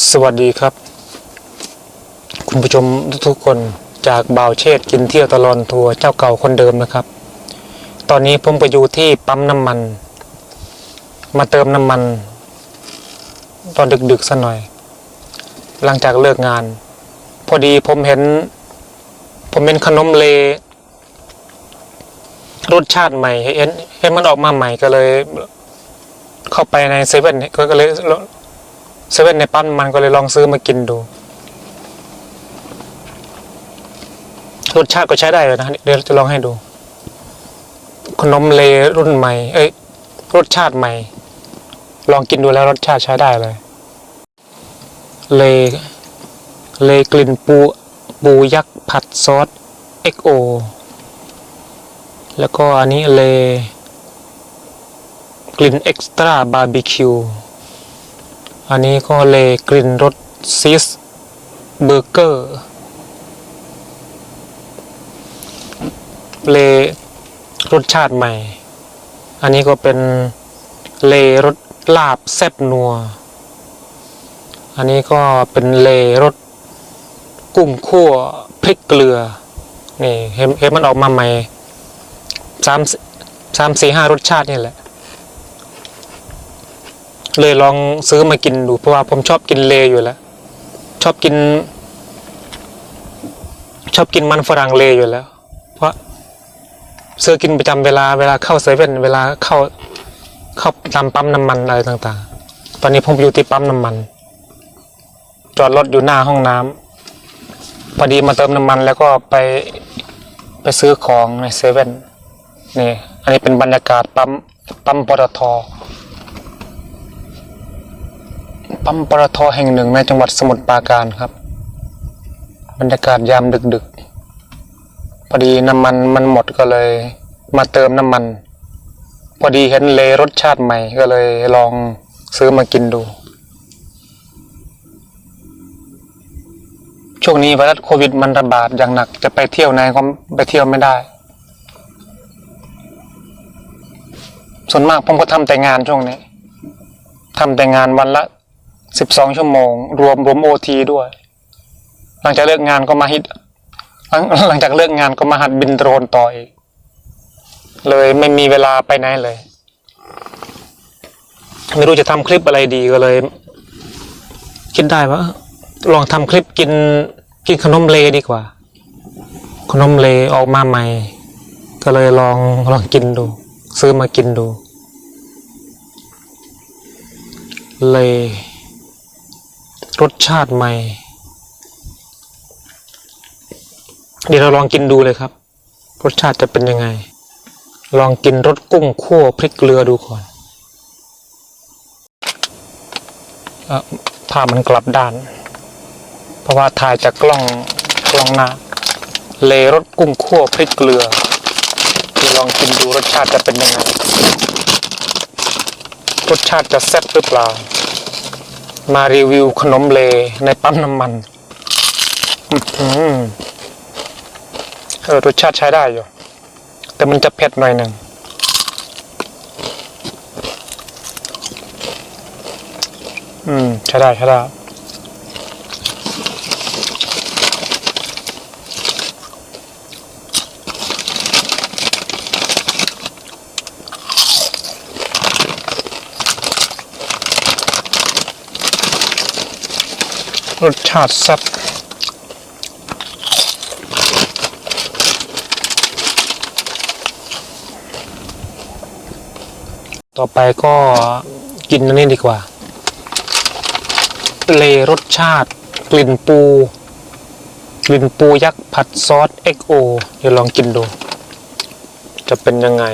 สวัสดีครับ คุณผู้ชมทุกๆคนจากบ่าวเชษกินเที่ยวตลอนทัวร์เจ้าเก่าคนเดิมนะครับ ตอนนี้ผมไปอยู่ที่ปั๊มน้ำมัน มาเติมน้ำมัน ตอนดึกๆสัหน่อย หลังจากเลิกงาน พอดีผมเห็น ผมเป็นขนมเลรสชาติใหม่เห็นเห็นมันออกมาใหม่ก็เลย เข้าไปในเซเว่นก็เลย เซเว่นในปั๊มมันก็เลยลองซื้อมากินดู รสชาติก็ใช้ได้เลยนะเดี๋ยวจะลองให้ดู ขนมเลรุ่นใหม่ เอ้ย รสชาติใหม่ ลองกินดูแล้วรสชาติใช้ได้เลย เลเลกลิ่นปูปูยักษ์ผัดซอส XO แล้วก็อันนี้เลกลิ่นเอ็กซ์ตร้าบาร์บีคิว อันนี้ก็เลกลิ่นรสซีสเบอร์เกอร์ เลรสชาติใหม่ อันนี้ก็เป็นเลรสลาบแซ่บนัว อันนี้ก็เป็นเลรสกุ้งคั่วพริกเกลือ นี่เห็นเห็นมันออกมาใหม่สามสามสี่ห้ารสชาตินี่แหละ เลยลองซื้อมากินดูเพราะว่าผมชอบกินเลอยู่แล้ว ชอบกิน ชอบกินมันฝรั่งเลอยู่แล้ว เพราะซื้อกินประจำเวลาเวลาเข้าเซเว่นเวลาเข้าเข้าตามปั๊มน้ำมันอะไรต่าง ๆ ตอนนี้ผมอยู่ที่ปั๊มน้ำมัน จอดรถอยู่หน้าห้องน้ำพอดีมาเติมน้ำมันแล้วก็ไปไปซื้อของในเซเว่นนี่ อันนี้เป็นบรรยากาศปั๊มปั๊มปตท ปั๊มปตทแห่งหนึ่งในจังหวัดสมุทรปราการครับ บรรยากาศยามดึกๆ พอดีน้ำมันมันหมดก็เลย มาเติมน้ำมัน พอดีเห็นเลรสชาติใหม่ก็เลยลองซื้อมากินดู ช่วงนี้ไวรัสโควิดมันระบาดอย่างหนักจะไปเที่ยวไหนก็ไปเที่ยวไม่ได้ ส่วนมากผมก็ทำแต่งานช่วงนี้ทำแต่งานวันละ สิบสองชั่วโมง รวมรวมโอทีด้วย หลังจากเลิกงานก็มาฮิตหลังหลังจากเลิกงานก็มาหัดบินโดรนต่ออีก เลยไม่มีเวลาไปไหนเลย ไม่รู้จะทำคลิปอะไรดีก็เลย คิดได้ว่าลองทำคลิปกินกินขนมเลดีกว่า ขนมเลออกมาใหม่ ก็เลยลองลองกินดู ซื้อมากินดู เล รสชาติใหม่ เดี๋ยวเราลองกินดูเลยครับ รสชาติจะเป็นยังไง ลองกินรสกุ้งคั่วพริกเกลือดูก่อนอภาพมันกลับด้าน เพราะว่าถ่ายจากกล้องกล้องหน้า เลรสกุ้งคั่วพริกเกลือเดี๋ยวลองกินดูรสชาติจะเป็นยังไง รสชาติจะแซ่บหรือเปล่า มารีวิวขนมเลในปั๊มน้ำมันอื้อหือเออรสชาติใช้ได้อยู่ แต่มันจะเผ็ดหน่อยหนึ่ง อืม ใช้ได้ ใช้ได้ รสชาติแซ่บต่อไปก็กินอันนี้ดีกว่า เลรสชาติ กลิ่นปู กลิ่นปูยักษ์ผัดซอส XO เดี๋ยวลองกินดู จะเป็นยังไง